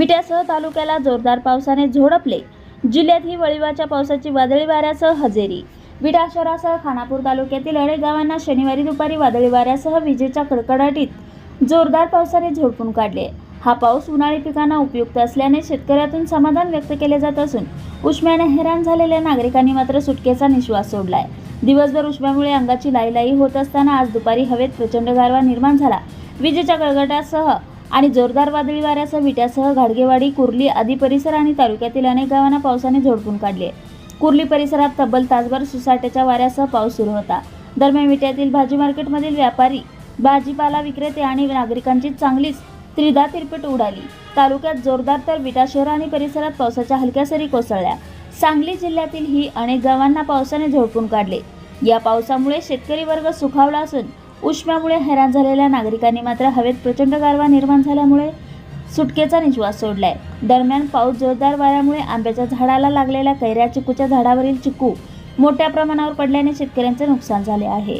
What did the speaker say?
विट्यासह तालुक्याला जोरदार पावसाने झोडपले. जिल्ह्यात ही वळिवाच्या पावसाची वादळी वाऱ्यासह हजेरी. विटा शहरासह खानापूर तालुक्यातील अनेक गावांना शनिवारी दुपारी वादळी वाऱ्यासह विजेच्या कडकडाटीत जोरदार पावसाने झोडपून काढले. हा पाऊस उन्हाळी पिकांना उपयुक्त असल्याने शेतकऱ्यातून समाधान व्यक्त केले जात असून उष्म्याने हैराण झालेल्या नागरिकांनी मात्र सुटकेचा निश्वास सोडलाय. दिवसभर उष्म्यामुळे अंगाची लाई होत असताना आज दुपारी हवेत प्रचंड गारवा निर्माण झाला. विजेच्या गळगटासह आणि जोरदार वादळी वाऱ्यासह विट्यासह घाडगेवाडी कुर्ली आदी परिसर आणि तालुक्यातील अनेक गावांना पावसाने झोडपून काढले. कुर्ली परिसरात तब्बल तासभर सुसाट्याच्या वाऱ्यासह पाऊस सुरू होता. दरम्यान विट्यातील भाजी मार्केटमधील व्यापारी भाजीपाला विक्रेते आणि नागरिकांची चांगलीच त्रिदा तिरपट उडाली. तालुक्यात जोरदार तर विटा शहर आणि परिसरात पावसाच्या हलक्या सरी कोसळल्या. सांगली जिल्ह्यातील ही अनेक गावांना पावसाने झोडपून काढले. या पावसामुळे शेतकरी वर्ग सुखावला असून उष्म्यामुळे हैराण झालेल्या नागरिकांनी मात्र हवेत प्रचंड गारवा निर्माण झाल्यामुळे सुटकेचा निश्वास सोडलाय. दरम्यान पाऊस जोरदार वाऱ्यामुळे आंब्याच्या झाडाला लागलेल्या कैऱ्या चिकूच्या झाडावरील चिकू मोठ्या प्रमाणावर पडल्याने शेतकऱ्यांचे नुकसान झाले आहे.